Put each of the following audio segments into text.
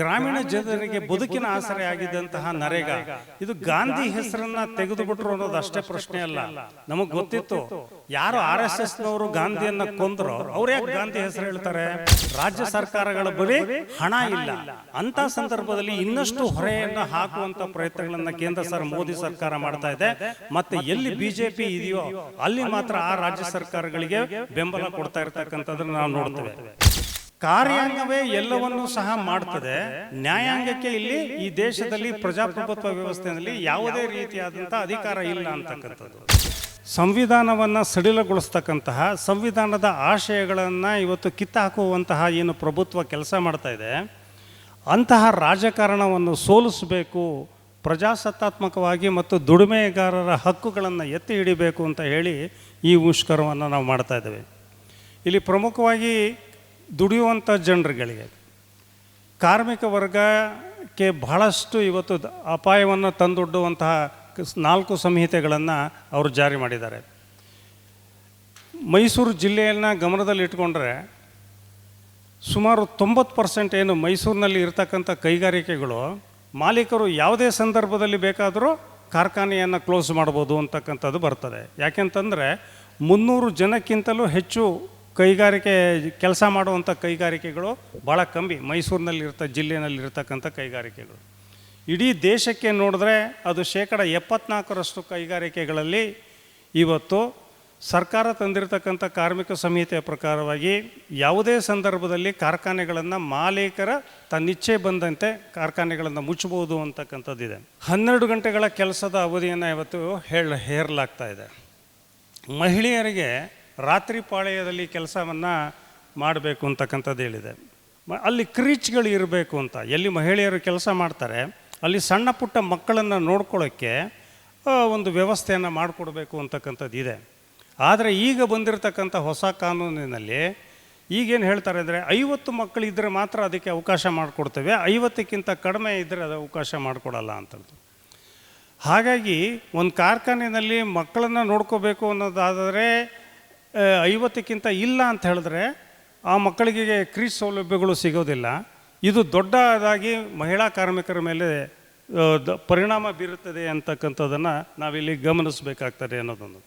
ಗ್ರಾಮೀಣ ಜನರಿಗೆ ಬದುಕಿನ ಆಸರೆ ಆಗಿದ್ದಂತಹ ನರೇಗಾ. ಇದು ಗಾಂಧಿ ಹೆಸರನ್ನ ತೆಗೆದು ಬಿಟ್ರು ಅನ್ನೋದು ಅಷ್ಟೇ ಪ್ರಶ್ನೆ ಅಲ್ಲ. ನಮಗ್ ಗೊತ್ತಿತ್ತು ಯಾರು ಆರ್ ಎಸ್ ಎಸ್ ನವರು ಗಾಂಧಿಯನ್ನ ಕೊಂದ್ರು ಅವ್ರು ಯಾಕೆ ಗಾಂಧಿ ಹೆಸರು ಹೇಳ್ತಾರೆ? ರಾಜ್ಯ ಸರ್ಕಾರಗಳ ಬಳಿ ಹಣ ಇಲ್ಲ. ಅಂತ ಸಂದರ್ಭದಲ್ಲಿ ಇನ್ನಷ್ಟು ಹೊರೆಯನ್ನ ಹಾಕುವಂತ ಪ್ರಯತ್ನಗಳನ್ನ ಕೇಂದ್ರ ಸರ್ ಮೋದಿ ಸರ್ಕಾರ ಮಾಡ್ತಾ ಇದೆ. ಮತ್ತೆ ಎಲ್ಲಿ ಬಿಜೆಪಿ ಇದೆಯೋ ಅಲ್ಲಿ ಮಾತ್ರ ಆ ರಾಜ್ಯ ಸರ್ಕಾರಗಳಿಗೆ ಬೆಂಬಲ ಕೊಡ್ತಾ ಇರ್ತಕ್ಕಂಥದ್ರ ನಾವು ನೋಡ್ತೇವೆ. ಕಾರ್ಯಾಂಗವೇ ಎಲ್ಲವನ್ನೂ ಸಹ ಮಾಡ್ತದೆ. ನ್ಯಾಯಾಂಗಕ್ಕೆ ಇಲ್ಲಿ ಈ ದೇಶದಲ್ಲಿ ಪ್ರಜಾಪ್ರಭುತ್ವ ವ್ಯವಸ್ಥೆಯಲ್ಲಿ ಯಾವುದೇ ರೀತಿಯಾದಂಥ ಅಧಿಕಾರ ಇಲ್ಲ ಅಂತಕ್ಕಂಥದ್ದು. ಸಂವಿಧಾನವನ್ನು ಸಡಿಲಗೊಳಿಸ್ತಕ್ಕಂತಹ, ಸಂವಿಧಾನದ ಆಶಯಗಳನ್ನು ಇವತ್ತು ಕಿತ್ತಾಕುವಂತಹ ಏನು ಪ್ರಭುತ್ವ ಕೆಲಸ ಮಾಡ್ತಾ ಇದೆ, ಅಂತಹ ರಾಜಕಾರಣವನ್ನು ಸೋಲಿಸಬೇಕು, ಪ್ರಜಾಸತ್ತಾತ್ಮಕವಾಗಿ ಮತ್ತು ದುಡಿಮೆಗಾರರ ಹಕ್ಕುಗಳನ್ನು ಎತ್ತಿ ಹಿಡಿಬೇಕು ಅಂತ ಹೇಳಿ ಈ ಮುಷ್ಕರವನ್ನು ನಾವು ಮಾಡ್ತಾ ಇದ್ದೇವೆ. ಇಲ್ಲಿ ಪ್ರಮುಖವಾಗಿ ದುಡಿಯುವಂಥ ಜನರುಗಳಿಗೆ ಕಾರ್ಮಿಕ ವರ್ಗಕ್ಕೆ ಬಹಳಷ್ಟು ಇವತ್ತು ಅಪಾಯವನ್ನು ತಂದೊಡ್ಡುವಂತಹ ನಾಲ್ಕು ಸಂಹಿತೆಗಳನ್ನು ಅವರು ಜಾರಿ ಮಾಡಿದ್ದಾರೆ. ಮೈಸೂರು ಜಿಲ್ಲೆಯನ್ನು ಗಮನದಲ್ಲಿ ಇಟ್ಕೊಂಡ್ರೆ ಸುಮಾರು ತೊಂಬತ್ತು ಪರ್ಸೆಂಟ್ ಏನು ಮೈಸೂರಿನಲ್ಲಿ ಇರತಕ್ಕಂಥ ಕೈಗಾರಿಕೆಗಳು ಮಾಲೀಕರು ಯಾವುದೇ ಸಂದರ್ಭದಲ್ಲಿ ಬೇಕಾದರೂ ಕಾರ್ಖಾನೆಯನ್ನು ಕ್ಲೋಸ್ ಮಾಡ್ಬೋದು ಅಂತಕ್ಕಂಥದ್ದು ಬರ್ತದೆ. ಯಾಕೆಂತಂದರೆ ಮುನ್ನೂರು ಜನಕ್ಕಿಂತಲೂ ಹೆಚ್ಚು ಕೈಗಾರಿಕೆ ಕೆಲಸ ಮಾಡುವಂಥ ಕೈಗಾರಿಕೆಗಳು ಭಾಳ ಕಮ್ಮಿ. ಮೈಸೂರಿನಲ್ಲಿರ್ತ ಜಿಲ್ಲೆಯಲ್ಲಿರ್ತಕ್ಕಂಥ ಕೈಗಾರಿಕೆಗಳು. ಇಡೀ ದೇಶಕ್ಕೆ ನೋಡಿದ್ರೆ ಅದು ಶೇಕಡ ಎಪ್ಪತ್ನಾಲ್ಕರಷ್ಟು ಕೈಗಾರಿಕೆಗಳಲ್ಲಿ ಇವತ್ತು ಸರ್ಕಾರ ತಂದಿರತಕ್ಕಂಥ ಕಾರ್ಮಿಕ ಸಂಹಿತೆಯ ಪ್ರಕಾರವಾಗಿ ಯಾವುದೇ ಸಂದರ್ಭದಲ್ಲಿ ಕಾರ್ಖಾನೆಗಳನ್ನು ಮಾಲೀಕರ ತನ್ನಿಚ್ಛೆ ಬಂದಂತೆ ಕಾರ್ಖಾನೆಗಳನ್ನು ಮುಚ್ಚಬಹುದು ಅಂತಕ್ಕಂಥದ್ದಿದೆ. ಹನ್ನೆರಡು ಗಂಟೆಗಳ ಕೆಲಸದ ಅವಧಿಯನ್ನು ಇವತ್ತು ಹೇಳ ಹೇರಲಾಗ್ತಾ ಇದೆ. ಮಹಿಳೆಯರಿಗೆ ರಾತ್ರಿ ಪಾಳ್ಯದಲ್ಲಿ ಕೆಲಸವನ್ನು ಮಾಡಬೇಕು ಅಂತಕ್ಕಂಥದ್ದು ಹೇಳಿದೆ. ಅಲ್ಲಿ ಕ್ರೀಚ್ಗಳು ಇರಬೇಕು ಅಂತ. ಎಲ್ಲಿ ಮಹಿಳೆಯರು ಕೆಲಸ ಮಾಡ್ತಾರೆ, ಅಲ್ಲಿ ಸಣ್ಣ ಪುಟ್ಟ ಮಕ್ಕಳನ್ನು ನೋಡ್ಕೊಳ್ಳೋಕ್ಕೆ ಒಂದು ವ್ಯವಸ್ಥೆಯನ್ನು ಮಾಡಿಕೊಡ್ಬೇಕು ಅಂತಕ್ಕಂಥದ್ದು ಇದೆ. ಆದರೆ ಈಗ ಬಂದಿರತಕ್ಕಂಥ ಹೊಸ ಕಾನೂನಿನಲ್ಲಿ ಈಗೇನು ಹೇಳ್ತಾರೆ ಅಂದರೆ ಐವತ್ತು ಮಕ್ಕಳಿದ್ದರೆ ಮಾತ್ರ ಅದಕ್ಕೆ ಅವಕಾಶ ಮಾಡಿಕೊಡ್ತೇವೆ, ಐವತ್ತಕ್ಕಿಂತ ಕಡಿಮೆ ಇದ್ದರೆ ಅದು ಅವಕಾಶ ಮಾಡಿಕೊಡಲ್ಲ ಅಂತದ್ದು. ಹಾಗಾಗಿ ಒಂದು ಕಾರ್ಖಾನೆಯಲ್ಲಿ ಮಕ್ಕಳನ್ನು ನೋಡ್ಕೋಬೇಕು ಅನ್ನೋದಾದರೆ ಐವತ್ತಕ್ಕಿಂತ ಇಲ್ಲ ಅಂತ ಹೇಳಿದ್ರೆ ಆ ಮಕ್ಕಳಿಗೆ ಕ್ರೀಸ್ ಸೌಲಭ್ಯಗಳು ಸಿಗೋದಿಲ್ಲ. ಇದು ದೊಡ್ಡದಾಗಿ ಮಹಿಳಾ ಕಾರ್ಮಿಕರ ಮೇಲೆ ಪರಿಣಾಮ ಬೀರುತ್ತದೆ ಅಂತಕ್ಕಂಥದ್ದನ್ನು ನಾವಿಲ್ಲಿ ಗಮನಿಸಬೇಕಾಗ್ತದೆ ಅನ್ನೋದೊಂದು.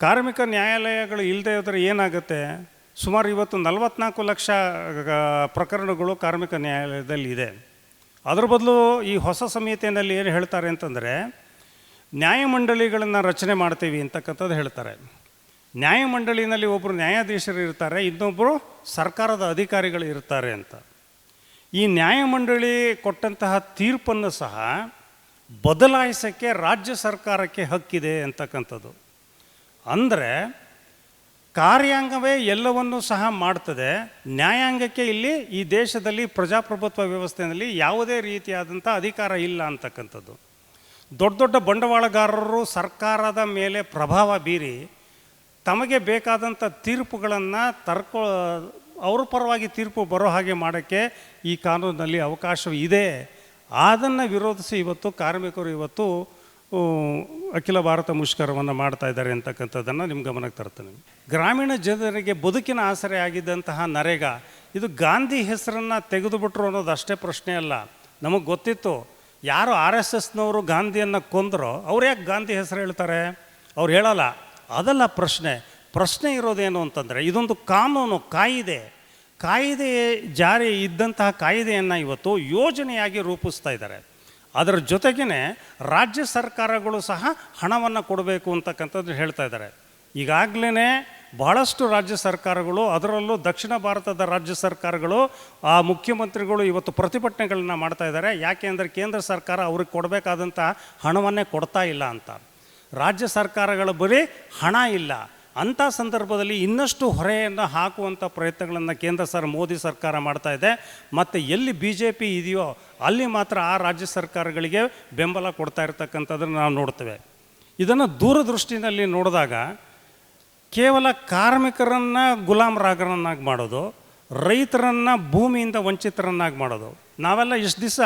ಕಾರ್ಮಿಕ ನ್ಯಾಯಾಲಯಗಳು ಇಲ್ಲದೆ ಇದ್ದರೆ ಏನಾಗುತ್ತೆ? ಸುಮಾರು ಇವತ್ತು ನಲವತ್ನಾಲ್ಕು ಲಕ್ಷ ಪ್ರಕರಣಗಳು ಕಾರ್ಮಿಕ ನ್ಯಾಯಾಲಯದಲ್ಲಿ ಇದೆ. ಅದರ ಬದಲು ಈ ಹೊಸ ಸಂಹಿತೆಯಲ್ಲಿ ಏನು ಹೇಳ್ತಾರೆ ಅಂತಂದರೆ, ನ್ಯಾಯಮಂಡಳಿಗಳನ್ನು ರಚನೆ ಮಾಡ್ತೀವಿ ಅಂತಕ್ಕಂಥದ್ದು ಹೇಳ್ತಾರೆ. ನ್ಯಾಯಮಂಡಳಿನಲ್ಲಿ ಒಬ್ಬರು ನ್ಯಾಯಾಧೀಶರು ಇರ್ತಾರೆ ಇನ್ನೊಬ್ಬರು ಸರ್ಕಾರದ ಅಧಿಕಾರಿಗಳು ಇರ್ತಾರೆ ಅಂತ. ಈ ನ್ಯಾಯಮಂಡಳಿ ಕೊಟ್ಟಂತಹ ತೀರ್ಪನ್ನು ಸಹ ಬದಲಾಯಿಸೋಕ್ಕೆ ರಾಜ್ಯ ಸರ್ಕಾರಕ್ಕೆ ಹಕ್ಕಿದೆ ಅಂತಕ್ಕಂಥದ್ದು. ಅಂದರೆ ಕಾರ್ಯಾಂಗವೇ ಎಲ್ಲವನ್ನೂ ಸಹ ಮಾಡ್ತದೆ. ನ್ಯಾಯಾಂಗಕ್ಕೆ ಇಲ್ಲಿ ಈ ದೇಶದಲ್ಲಿ ಪ್ರಜಾಪ್ರಭುತ್ವ ವ್ಯವಸ್ಥೆಯಲ್ಲಿ ಯಾವುದೇ ರೀತಿಯಾದಂಥ ಅಧಿಕಾರ ಇಲ್ಲ ಅಂತಕ್ಕಂಥದ್ದು. ದೊಡ್ಡ ದೊಡ್ಡ ಬಂಡವಾಳಗಾರರು ಸರ್ಕಾರದ ಮೇಲೆ ಪ್ರಭಾವ ಬೀರಿ ತಮಗೆ ಬೇಕಾದಂಥ ತೀರ್ಪುಗಳನ್ನು ತರ್ಕೊ, ಅವ್ರ ಪರವಾಗಿ ತೀರ್ಪು ಬರೋ ಹಾಗೆ ಮಾಡೋಕ್ಕೆ ಈ ಕಾನೂನಿನಲ್ಲಿ ಅವಕಾಶ ಇದೆ. ಅದನ್ನು ವಿರೋಧಿಸಿ ಇವತ್ತು ಕಾರ್ಮಿಕರು ಇವತ್ತು ಅಖಿಲ ಭಾರತ ಮುಷ್ಕರವನ್ನು ಮಾಡ್ತಾ ಇದ್ದಾರೆ ಅಂತಕ್ಕಂಥದ್ದನ್ನು ನಿಮ್ಮ ಗಮನಕ್ಕೆ ತರ್ತೇನೆ. ಗ್ರಾಮೀಣ ಜನರಿಗೆ ಬದುಕಿನ ಆಸರೆ ಆಗಿದ್ದಂತಹ ನರೇಗಾ, ಇದು ಗಾಂಧಿ ಹೆಸರನ್ನು ತೆಗೆದುಬಿಟ್ರು ಅನ್ನೋದು ಅಷ್ಟೇ ಪ್ರಶ್ನೆ ಅಲ್ಲ. ನಮಗೆ ಗೊತ್ತಿತ್ತು, ಯಾರು ಆರ್ ಎಸ್ ಎಸ್ನವರು ಗಾಂಧಿಯನ್ನು ಕೊಂದರೋ, ಅವ್ರು ಯಾಕೆ ಗಾಂಧಿ ಹೆಸರು ಹೇಳ್ತಾರೆ? ಅವ್ರು ಹೇಳಲ್ಲ. ಅದಲ್ಲ ಪ್ರಶ್ನೆ. ಪ್ರಶ್ನೆ ಇರೋದೇನು ಅಂತಂದರೆ, ಇದೊಂದು ಕಾನೂನು, ಕಾಯಿದೆ. ಕಾಯಿದೆ ಜಾರಿ ಇದ್ದಂತಹ ಕಾಯಿದೆಯನ್ನು ಇವತ್ತು ಯೋಜನೆಯಾಗಿ ರೂಪಿಸ್ತಾ ಇದ್ದಾರೆ. ಅದರ ಜೊತೆಗೇ ರಾಜ್ಯ ಸರ್ಕಾರಗಳು ಸಹ ಹಣವನ್ನು ಕೊಡಬೇಕು ಅಂತಕ್ಕಂಥದ್ದು ಹೇಳ್ತಾ ಇದ್ದಾರೆ. ಈಗಾಗಲೇ ಬಹಳಷ್ಟು ರಾಜ್ಯ ಸರ್ಕಾರಗಳು, ಅದರಲ್ಲೂ ದಕ್ಷಿಣ ಭಾರತದ ರಾಜ್ಯ ಸರ್ಕಾರಗಳು, ಆ ಮುಖ್ಯಮಂತ್ರಿಗಳು ಇವತ್ತು ಪ್ರತಿಭಟನೆಗಳನ್ನ ಮಾಡ್ತಾ ಇದ್ದಾರೆ. ಯಾಕೆ ಅಂದರೆ ಕೇಂದ್ರ ಸರ್ಕಾರ ಅವ್ರಿಗೆ ಕೊಡಬೇಕಾದಂಥ ಹಣವನ್ನೇ ಕೊಡ್ತಾ ಇಲ್ಲ ಅಂತ. ರಾಜ್ಯ ಸರ್ಕಾರಗಳ ಬಳಿ ಹಣ ಇಲ್ಲ. ಅಂಥ ಸಂದರ್ಭದಲ್ಲಿ ಇನ್ನಷ್ಟು ಹೊರೆಯನ್ನು ಹಾಕುವಂಥ ಪ್ರಯತ್ನಗಳನ್ನು ಕೇಂದ್ರ ಸರ್ ಮೋದಿ ಸರ್ಕಾರ ಮಾಡ್ತಾ ಇದೆ. ಮತ್ತು ಎಲ್ಲಿ ಬಿ ಜೆ ಪಿ ಇದೆಯೋ ಅಲ್ಲಿ ಮಾತ್ರ ಆ ರಾಜ್ಯ ಸರ್ಕಾರಗಳಿಗೆ ಬೆಂಬಲ ಕೊಡ್ತಾ ಇರ್ತಕ್ಕಂಥದ್ದನ್ನು ನಾವು ನೋಡ್ತೇವೆ. ಇದನ್ನು ದೂರದೃಷ್ಟಿನಲ್ಲಿ ನೋಡಿದಾಗ ಕೇವಲ ಕಾರ್ಮಿಕರನ್ನು ಗುಲಾಮರಾಗರನ್ನಾಗಿ ಮಾಡೋದು, ರೈತರನ್ನು ಭೂಮಿಯಿಂದ ವಂಚಿತರನ್ನಾಗಿ ಮಾಡೋದು. ನಾವೆಲ್ಲ ಇಷ್ಟು ದಿವಸ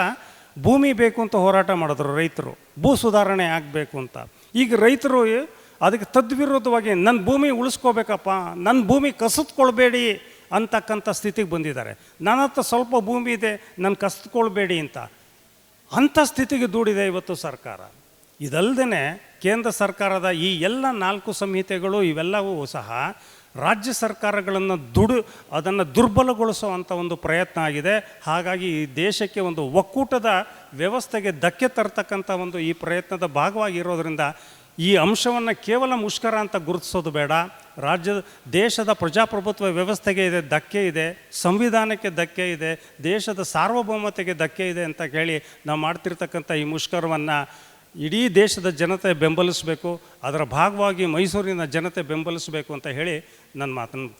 ಭೂಮಿ ಬೇಕು ಅಂತ ಹೋರಾಟ ಮಾಡಿದ್ರು ರೈತರು. ಭೂ ಸುಧಾರಣೆ ಆಗಬೇಕು ಅಂತ. ಈಗ ರೈತರು ಅದಕ್ಕೆ ತದ್ವಿರುದ್ಧವಾಗಿ ನನ್ನ ಭೂಮಿ ಉಳಿಸ್ಕೋಬೇಕಪ್ಪ ನನ್ನ ಭೂಮಿ ಕಸಿದ್ಕೊಳ್ಬೇಡಿ ಅಂತಕ್ಕಂಥ ಸ್ಥಿತಿಗೆ ಬಂದಿದ್ದಾರೆ. ನನ್ನ ಹತ್ರ ಸ್ವಲ್ಪ ಭೂಮಿ ಇದೆ ನನ್ನ ಕಸಿದ್ಕೊಳ್ಬೇಡಿ ಅಂತ. ಅಂಥ ಸ್ಥಿತಿಗೆ ದೂಡಿದೆ ಇವತ್ತು ಸರ್ಕಾರ. ಇದಲ್ಲದೆ ಕೇಂದ್ರ ಸರ್ಕಾರದ ಈ ಎಲ್ಲ ನಾಲ್ಕು ಸಂಹಿತೆಗಳು ಇವೆಲ್ಲವೂ ಸಹ ರಾಜ್ಯ ಸರ್ಕಾರಗಳನ್ನು ದುಡು, ಅದನ್ನು ದುರ್ಬಲಗೊಳಿಸುವಂಥ ಒಂದು ಪ್ರಯತ್ನ ಆಗಿದೆ. ಹಾಗಾಗಿ ಈ ದೇಶಕ್ಕೆ ಒಂದು ಒಕ್ಕೂಟದ ವ್ಯವಸ್ಥೆಗೆ ಧಕ್ಕೆ ತರ್ತಕ್ಕಂಥ ಒಂದು ಈ ಪ್ರಯತ್ನದ ಭಾಗವಾಗಿರೋದ್ರಿಂದ ಈ ಅಂಶವನ್ನು ಕೇವಲ ಮುಷ್ಕರ ಅಂತ ಗುರುತಿಸೋದು ಬೇಡ. ರಾಜ್ಯದ ದೇಶದ ಪ್ರಜಾಪ್ರಭುತ್ವ ವ್ಯವಸ್ಥೆಗೆ ಇದೆ, ಧಕ್ಕೆ ಇದೆ, ಸಂವಿಧಾನಕ್ಕೆ ಧಕ್ಕೆ ಇದೆ, ದೇಶದ ಸಾರ್ವಭೌಮತೆಗೆ ಧಕ್ಕೆ ಇದೆ ಅಂತ ಹೇಳಿ ನಾವು ಮಾಡ್ತಿರ್ತಕ್ಕಂಥ ಈ ಮುಷ್ಕರವನ್ನು ಇಡೀ ದೇಶದ ಜನತೆ ಬೆಂಬಲಿಸಬೇಕು ಅದರ ಭಾಗವಾಗಿ ಮೈಸೂರಿನ ಜನತೆ ಬೆಂಬಲಿಸಬೇಕು ಅಂತ ಹೇಳಿ ನನ್ನ ಮಾತನ್ನು